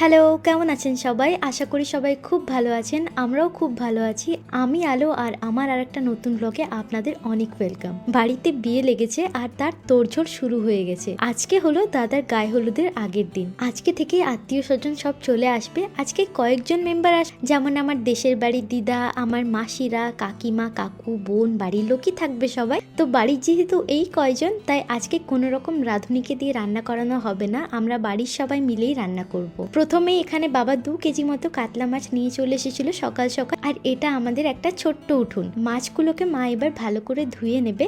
Hello, কেমন আছেন সবাই? আশা করি সবাই খুব ভালো আছেন, আমরাও খুব ভালো আছি। আমি আলো আর আমার আর একটা নতুন ব্লগে আপনাদের অনেক ওয়েলকাম বাড়িতে বিয়ে লেগেছে আর তার তোড়ঝোড় শুরু হয়ে গেছে। আজকে হলো দাদার গায়ে হলুদের আগের দিন। আজকে থেকে আত্মীয় স্বজন সব চলে আসবে। আজকে কয়েকজন মেম্বার আস, যেমন আমার দেশের বাড়ির দিদা, আমার মাসিরা, কাকিমা, কাকু, বোন, বাড়ির লোকই থাকবে সবাই। তো বাড়ির যেহেতু এই কয়জন, তাই আজকে কোনো রকম রাঁধুনিকে দিয়ে রান্না করানো হবে না। আমরা বাড়ির সবাই মিলেই রান্না করব। প্রথমেই এখানে বাবা দু কেজি মতো কাতলা মাছ নিয়ে চলে এসেছিল সকাল সকাল। আর এটা আমাদের একটা ছোট্ট উঠুন। মাছগুলোকে মা এবার ভালো করে ধুয়ে নেবে।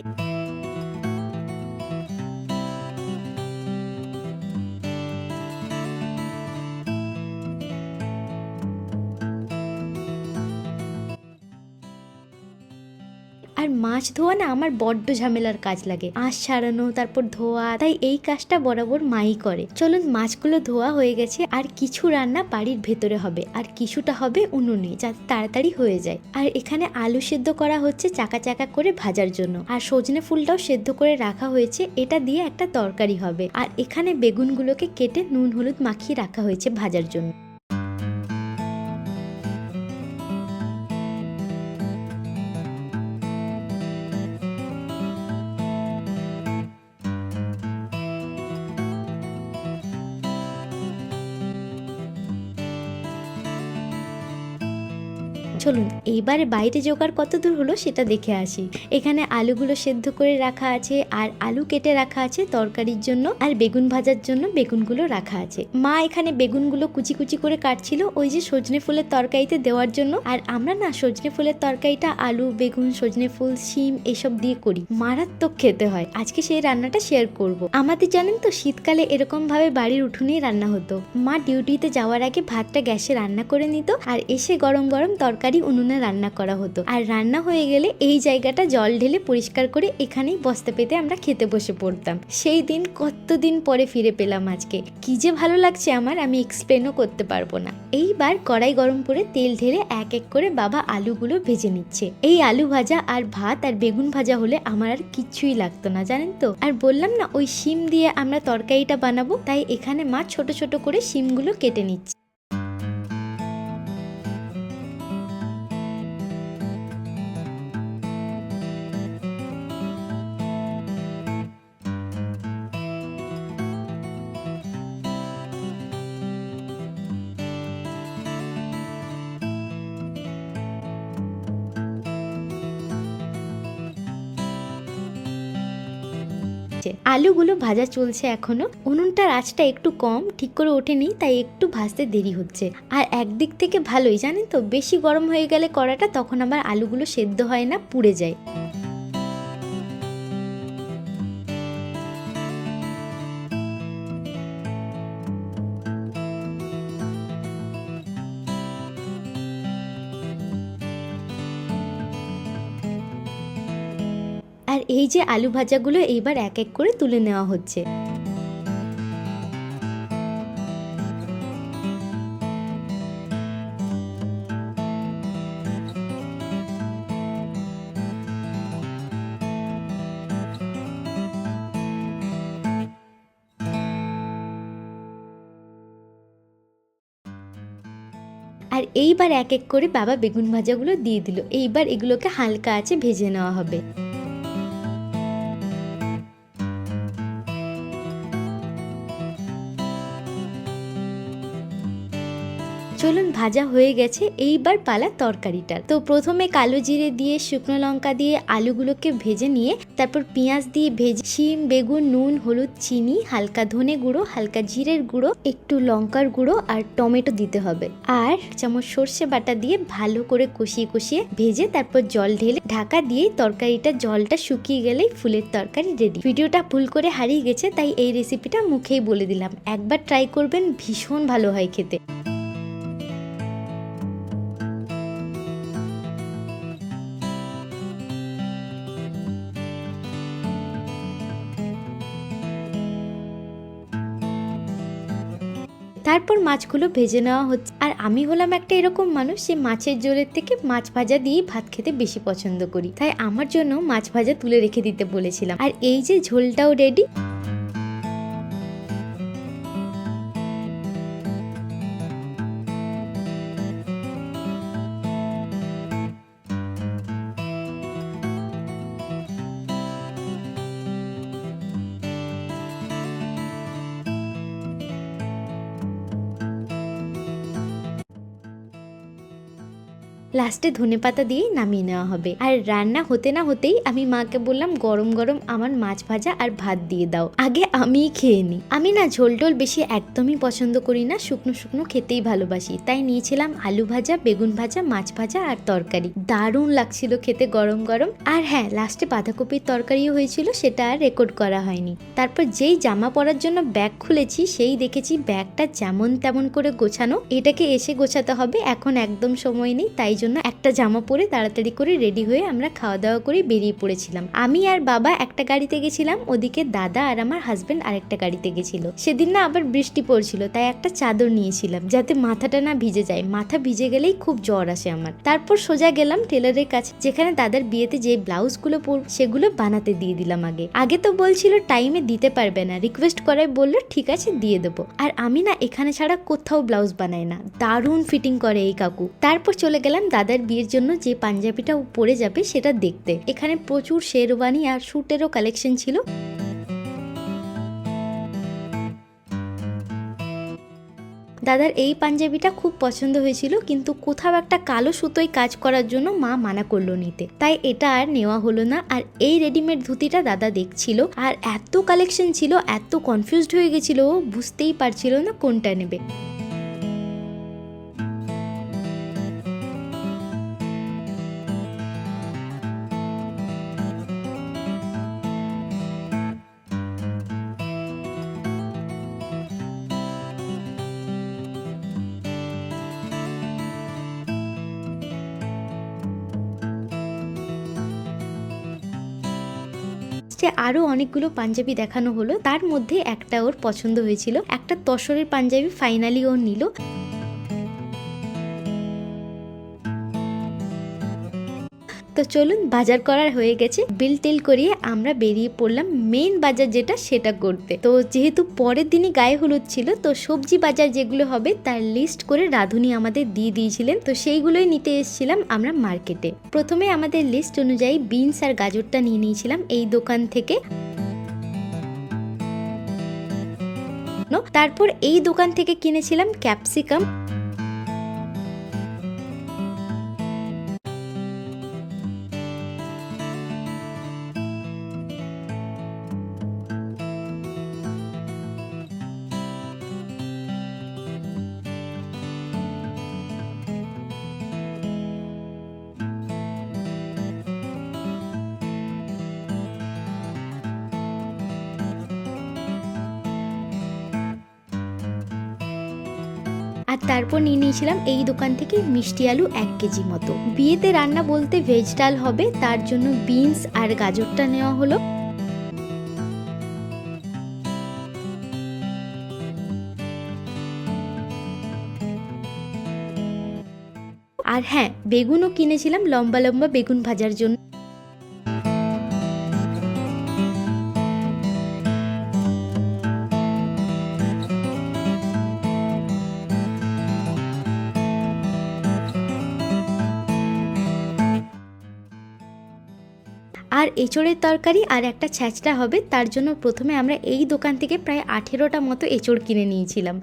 আর মাছ ধোয়া না আমার বড্ড ঝামেলার কাজ লাগে। আঁশ ছাড়ানো, তারপর ধোয়া, তাই এই কাজটা বরাবর মাই করে। চলুন, মাছগুলো ধোয়া হয়ে গেছে, আর কিছু রান্না বাড়ির ভেতরে হবে, আর কিছুটা হবে উনুনে, যাতে তাড়াতাড়ি হয়ে যায়। আর এখানে আলু সেদ্ধ করা হচ্ছে চাকা চাকা করে ভাজার জন্য। আর সজনে ফুলটাও সেদ্ধ করে রাখা হয়েছে, এটা দিয়ে একটা তরকারি হবে। আর এখানে বেগুনগুলোকে কেটে নুন, হলুদ মাখিয়ে রাখা হয়েছে ভাজার জন্য। এইবারে বাইরে জোগাড় কত দূর হলো সেটা দেখে আসি। এখানে আলুগুলো সেদ্ধ করে রাখা আছে, আর আলু কেটে রাখা আছে তরকারির জন্য, আর বেগুন ভাজার জন্য বেগুনগুলো রাখা আছে। মা এখানে বেগুনগুলো কুচি কুচি করে কাটছিল, ওই যে সজনে ফুলের তরকারিতে দেওয়ার জন্য। আর আমরা না সজনে ফুলের তরকারিটা আলু, বেগুন, সজনে ফুল, শিম এসব দিয়ে করি। মারাত্মক খেতে হয়। আজকে সেই রান্নাটা শেয়ার করব। আমাদের জানেন তো, শীতকালে এরকম ভাবে বাড়ির উঠোনেই রান্না হতো। মা ডিউটিতে যাওয়ার আগে ভাতটা গ্যাসে রান্না করে নিত, আর এসে গরম গরম তরকারি উনুনে রান্না করা হতো। আর রান্না হয়ে গেলে এই জায়গাটা জল ঢেলে পরিষ্কার করে এখানেই বস্তা পেতে আমরা খেতে বসে পড়তাম। সেই দিন কতদিন পরে ফিরে পেলাম আজকে। কি যে ভালো লাগছে আমার, আমি এক্সপ্লেনও করতে পারব না। এইবার কড়াই গরম করে তেল ঢেলে এক এক করে বাবা আলুগুলো ভেজে নিচ্ছে। এই আলু ভাজা আর ভাত আর বেগুন ভাজা হলে আমার আর কিচ্ছুই লাগতো না, জানেন তো? আর বললাম না, ওই শিম দিয়ে আমরা তরকারিটা বানাবো, তাই এখানে মা ছোট ছোট করে শিমগুলো কেটে নিচ্ছে। আলুগুলো ভাজা চলছে এখনও। উনুনটার আঁচটা একটু কম, ঠিক করে ওঠেনি, তাই একটু ভাজতে দেরি হচ্ছে। আর একদিক থেকে ভালোই, জানেন তো? বেশি গরম হয়ে গেলে কড়াটা, তখন আবার আলুগুলো সেদ্ধ হয় না, পুড়ে যায়। আর এই যে আলু ভাজাগুলো এইবার এক এক করে তুলে নেওয়া হচ্ছে। আর এইবার এক এক করে বাবা বেগুন ভাজাগুলো দিয়ে দিল। এইবার এগুলোকে হালকা আছে ভেজে নেওয়া হবে। চলুন, ভাজা হয়ে গেছে। এইবার পালা তরকারিটার। তো প্রথমে কালো জিরে দিয়ে, শুকনো লঙ্কা দিয়ে, আলুগুলোকে ভেজে নিয়ে, তারপর পেঁয়াজ দিয়ে ভেজে, শিম, বেগুন, নুন, হলুদ, চিনি, হালকা ধনে গুঁড়ো, হালকা জিরের গুঁড়ো, একটু লঙ্কার গুঁড়ো আর টমেটো দিতে হবে। আর চামচ সর্ষে বাটা দিয়ে ভালো করে কষিয়ে কষিয়ে ভেজে, তারপর জল ঢেলে ঢাকা দিয়েই তরকারিটা, জলটা শুকিয়ে গেলেই ফুলের তরকারি রেডি ভিডিওটা ভুল করে হারিয়ে গেছে, তাই এই রেসিপিটা মুখেই বলে দিলাম। একবার ট্রাই করবেন, ভীষণ ভালো হয় খেতে। তারপর মাছগুলো ভেজে নেওয়া হচ্ছে। আর আমি হলাম একটা এরকম মানুষ যে মাছের জোরের থেকে মাছ ভাজা দিয়ে ভাত খেতে বেশি পছন্দ করি। তাই আমার জন্য মাছ ভাজা তুলে রেখে দিতে বলেছিলাম। আর এই যে ঝোলটাও রেডি লাস্টে ধনেপাতা দিয়েই নামিয়ে নেওয়া হবে। আর রান্না হতে না হতেই আমি মাকে বললাম, গরম গরম আমার মাছ ভাজা আর ভাত দিয়ে দাও। আগে আমিই খেয়ে নিই। আমি না ঝোল টোল বেশি একদমই পছন্দ করি না, শুকনো শুকনো খেতেই ভালোবাসি। তাই নিয়েছিলাম আলু ভাজা, বেগুন ভাজা, মাছ ভাজা আর তরকারি। দারুণ লাগছিল খেতে গরম গরম। আর হ্যাঁ লাস্টে বাঁধাকপির তরকারিও হয়েছিল, সেটা আর রেকর্ড করা হয়নি। তারপর যেই জামা পরার জন্য ব্যাগ খুলেছি, সেই দেখেছি ব্যাগটা যেমন তেমন করে গোছানো। এটাকে এসে গোছাতে হবে, এখন একদম সময় নেই, তাই জন্য একটা জামা পরে তাড়াতাড়ি করে রেডি হয়ে আমরা খাওয়া দাওয়া করে বেরিয়ে পড়েছিলাম। আমি আর বাবা একটা গাড়িতে গেছিলাম, ওদিকে দাদা আর আমার হাজবেন্ড আরেকটা গাড়িতে গেছিল। সেদিন না আবার বৃষ্টি পড়ছিল, তাই একটা চাদর নিয়েছিলাম যাতে মাথাটা না ভিজে যায়। মাথা ভিজে গেলেই খুব জ্বর আসে আমার। তারপর সোজা গেলাম টেলারের কাছে, যেখানে দাদার বিয়েতে যে ব্লাউজগুলো পরব সেগুলো বানাতে দিয়ে দিলাম আগে। আগে তো বলছিল টাইমে দিতে পারবে না। রিকোয়েস্ট করায় বলল, ঠিক আছে, দিয়ে দেবো। আর আমি না এখানে ছাড়া কোথাও ব্লাউজ বানাই না। দারুণ ফিটিং করে এই কাকু। তারপর চলে গেলাম দাদার বিয়ের জন্য যে পাঞ্জাবিটা পরে যাবে সেটা দেখতে। এখানে প্রচুর শেরওয়ানি আর স্যুটেরও কালেকশন ছিল। দাদার এই পাঞ্জাবিটা খুব পছন্দ হয়েছিল, কিন্তু কোথাও একটা কালো সুতোয় কাজ করার জন্য মা মানা করল নিতে। তাই এটা আর নেওয়া হলো না, আর এই রেডিমেড ধুতিটা দাদা দেখছিল, আর এত কালেকশন ছিল, এত কনফিউজড হয়ে গেছিল বুঝতেই পারছিল না কোনটা নেবে। যে আরও অনেকগুলো পাঞ্জাবি দেখানো হলো, তার মধ্যে একটা ওর পছন্দ হয়েছিল। একটা তসরের পাঞ্জাবি ফাইনালি ও নিল। তো চলুন বাজার করার হয়ে গেছে। বিল টিল করিয়ে আমরা বেরিয়ে পড়লাম মেন বাজার যেটা সেটা করতে। তো যেহেতু পরের দিনই গায়ে হলুদ ছিল, তো সবজি বাজার যেগুলো হবে তার লিস্ট করে রাধুনি আমাদের দিয়ে দিয়েছিলেন। তো সেইগুলোই নিতে এসেছিলাম আমরা মার্কেটে প্রথমে আমাদের লিস্ট অনুযায়ী বিনস আর গাজরটা নিয়ে নিয়েছিলাম এই দোকান থেকে। তারপর এই দোকান থেকে কিনেছিলাম ক্যাপসিকাম তারপর নিয়ে নিয়েছিলাম এই দোকান থেকে মিষ্টি আলু এক কেজি মতো। বিয়েতে রান্না বলতে ভেজ ডাল হবে, তার জন্য বিনস আর গাজরটা নেওয়া হলো। আর হ্যাঁ বেগুনও কিনেছিলাম লম্বা লম্বা বেগুন ভাজার জন্য। আর এঁচড়ের তরকারি আর একটা ছ্যাঁচড়া হবে। তার জন্য প্রথমে আমরা এই দোকান থেকে প্রায় আঠেরোটা মতো এঁচড় কিনে নিয়েছিলাম।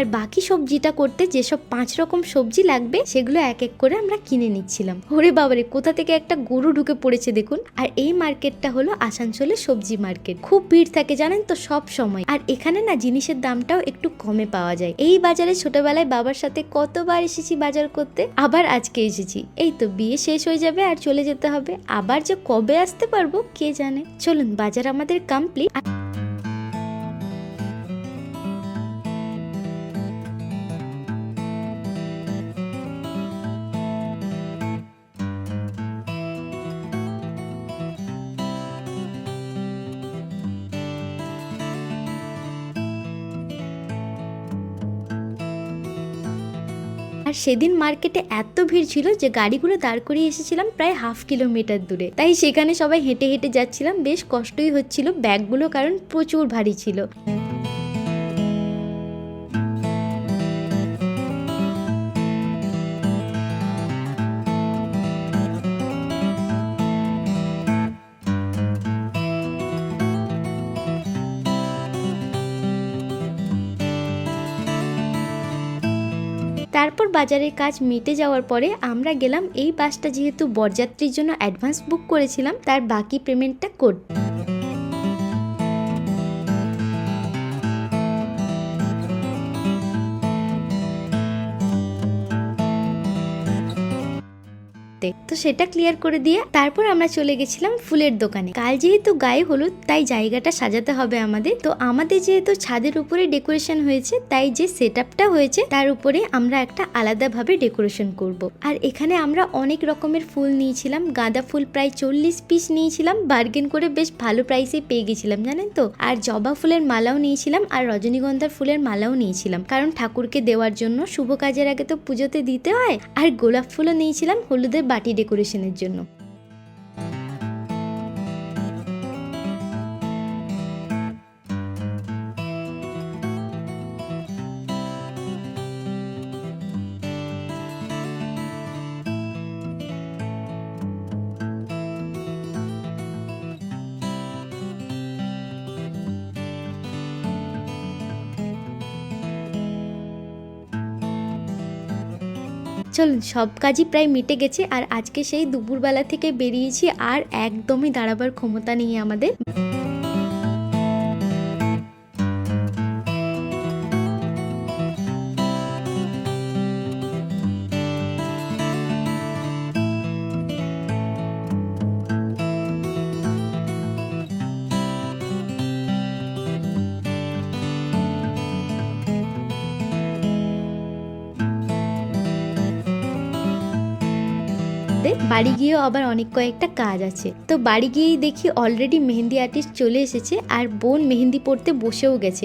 আর বাকি সবজিটা করতে যেসব পাঁচ রকম সবজি লাগবে, সেগুলো এক এক করে আমরা কিনে নিচ্ছিলাম। ওরে বাবারে, কোথা থেকে একটা গরু ঢুকে পড়েছে দেখুন। আর এই মার্কেটটা হলো আসানসোলের সবজি মার্কেট। খুব ভিড় থাকে জানেন তো সব সময়। আর এখানে না জিনিসের দামটাও একটু কমে পাওয়া যায়। এই বাজারে ছোটবেলায় বাবার সাথে কতবার এসেছি বাজার করতে, আবার আজকে এসেছি। এই তো বিয়ে শেষ হয়ে যাবে আর চলে যেতে হবে। আবার যে কবে আসতে পারব কে জানে? চলুন, বাজার আমাদের কমপ্লিট আর সেদিন মার্কেটে এত ভিড় ছিল যে গাড়িগুলো দাঁড় করিয়ে এসেছিলাম প্রায় হাফ কিলোমিটার দূরে। তাই সেখানে সবাই হেঁটে হেঁটে যাচ্ছিলাম। বেশ কষ্টই হচ্ছিল ব্যাগগুলো কারণ প্রচুর ভারী ছিল। তারপর বাজারের কাজ মিটে যাওয়ার পরে আমরা গেলাম এই বাসটা যেহেতু বরযাত্রীর জন্য অ্যাডভান্স বুক করেছিলাম, তার বাকি পেমেন্টটা করতে। তো সেটা ক্লিয়ার করে দিয়ে তারপর আমরা চলে গেছিলাম ফুলের দোকানে। কাল যেহেতু গায়ে হলুদ, তাই জায়গাটা সাজাতে হবে আমাদের। তো আমাদের যেহেতু ছাদের উপরে ডেকোরেশন হয়েছে, তাই যে সেট হয়েছে, তার উপরে আমরা একটা আলাদাভাবে ডেকোরেশন করব। আর এখানে আমরা অনেক রকমের ফুল নিয়েছিলাম। গাঁদা ফুল প্রায় চল্লিশ পিস নিয়েছিলাম। বার্গেন করে বেশ ভালো প্রাইসে পেয়ে গেছিলাম, জানেন তো? আর জবা ফুলের মালাও নিয়েছিলাম, আর রজনীগন্ধার ফুলের মালাও নিয়েছিলাম। কারণ ঠাকুরকে দেওয়ার জন্য শুভ কাজের আগে তো পুজোতে দিতে হয়। আর গোলাপ ফুলও নিয়েছিলাম, হলুদের বাটি ডেকোরেশনের জন্য। চলুন, সব কাজই প্রায় মিটে গেছে আর আজকে সেই দুপুরবেলা থেকে বেরিয়েছি আর একদমই দাঁড়াবার ক্ষমতা নেই আমাদের। বাড়ি গিয়েও আবার অনেক কয়েকটা কাজ আছে। তো বাড়ি গিয়েই দেখি অলরেডি মেহেন্দি আর্টিস্ট চলে এসেছে আর বোন মেহেন্দি পড়তে বসেও গেছে।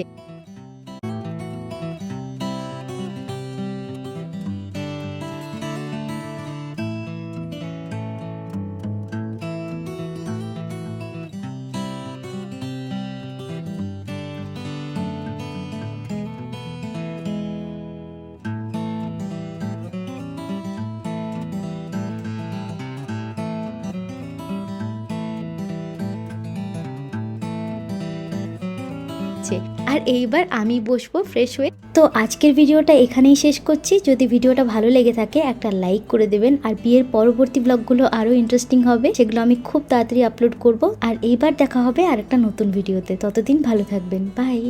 হচ্ছে আর এইবার আমি বসবো ফ্রেশ হয়ে। তো আজকের ভিডিওটা এখানেই শেষ করছি। যদি ভিডিওটা ভালো লেগে থাকে, একটা লাইক করে দেবেন। আর বিয়ের পরবর্তী ব্লগগুলো আরও ইন্টারেস্টিং হবে, সেগুলো আমি খুব তাড়াতাড়ি আপলোড করব। আর এইবার দেখা হবে আর একটা নতুন ভিডিওতে। ততদিন ভালো থাকবেন। বাই